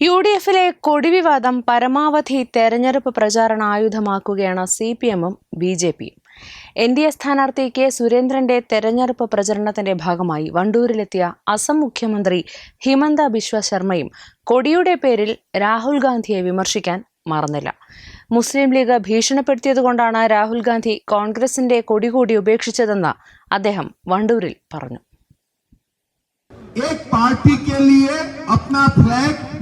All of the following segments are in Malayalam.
യു ഡി എഫിലെ കൊടിവിവാദം പരമാവധി തെരഞ്ഞെടുപ്പ് പ്രചാരണ ആയുധമാക്കുകയാണ് സി പി എമ്മും ബി ജെ പിയും എൻ ഡി എ സ്ഥാനാർത്ഥി കെ സുരേന്ദ്രന്റെ തെരഞ്ഞെടുപ്പ് പ്രചരണത്തിന്റെ ഭാഗമായി വണ്ടൂരിലെത്തിയ അസം മുഖ്യമന്ത്രി ഹിമന്ത ബിശ്വ ശർമ്മയും കൊടിയുടെ പേരിൽ രാഹുൽ ഗാന്ധിയെ വിമർശിക്കാൻ മറന്നില്ല മുസ്ലിം ലീഗ് ഭീഷണിപ്പെടുത്തിയതുകൊണ്ടാണ് രാഹുൽ ഗാന്ധി കോൺഗ്രസിന്റെ കൊടി കൂടി ഉപേക്ഷിച്ചതെന്ന് അദ്ദേഹം വണ്ടൂരിൽ പറഞ്ഞു एक पार्टी के लिए अपना फ्लैग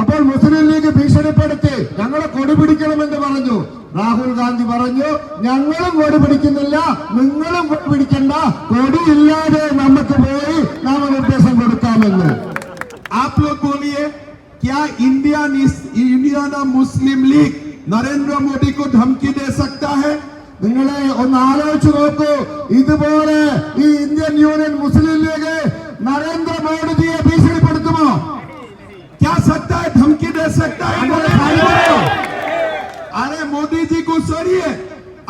അപ്പോൾ മുസ്ലിം ലീഗ് ഭീഷണിപ്പെടുത്തി ഞങ്ങളെ കൊടി പിടിക്കണമെന്ന് പറഞ്ഞു രാഹുൽ ഗാന്ധി പറഞ്ഞു ഞങ്ങളും കൊടി പിടിക്കുന്നില്ല നിങ്ങളും കൊടി പിടിക്കണ്ട കൊടിയില്ലാതെ നമുക്ക് പോയി നാമനിർദ്ദേശം കൊടുക്കാമെന്ന് आप लोग बोलिए क्या India Indian Muslim league Narendra Modi को धमकी दे सकता है നിങ്ങളെ ഒന്ന് ആലോചിച്ച് നോക്കൂ ഇതുപോലെ ഈ ഇന്ത്യൻ യൂണിയൻ മുസ്ലിം ലീഗ് നരേന്ദ്രമോദിജിയെ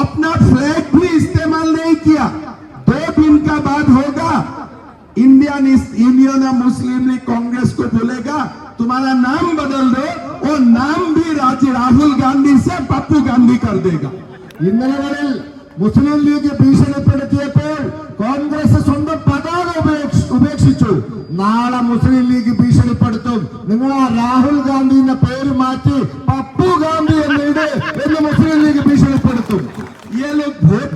اپنا فلیگ بھی استعمال نہیں کیا۔ دو دن کا بعد ہوگا۔ انڈین یونین مسلم لیگ کانگریس کو بولے گا، تمہارا نام بدل دو۔ اور نام بھی راہل گاندھی سے پپو گاندھی کر دے گا۔ ഇന്നലെ മുസ്ലിം ലീഗ് ഭീഷണിപ്പെടുത്തിയപ്പോൾ കോൺഗ്രസ് സ്വന്തം പതാക ഉപേക്ഷിച്ചു. നാളെ മുസ്ലിം ലീഗ് ഭീഷണിപ്പെടുത്തും. നിങ്ങൾ ആ രാഹുൽ ഗാന്ധിന്റെ പേര് മാറ്റി പപ്പു ഗാന്ധി لیگ എന്ന് മുസ്ലിം ലീഗ്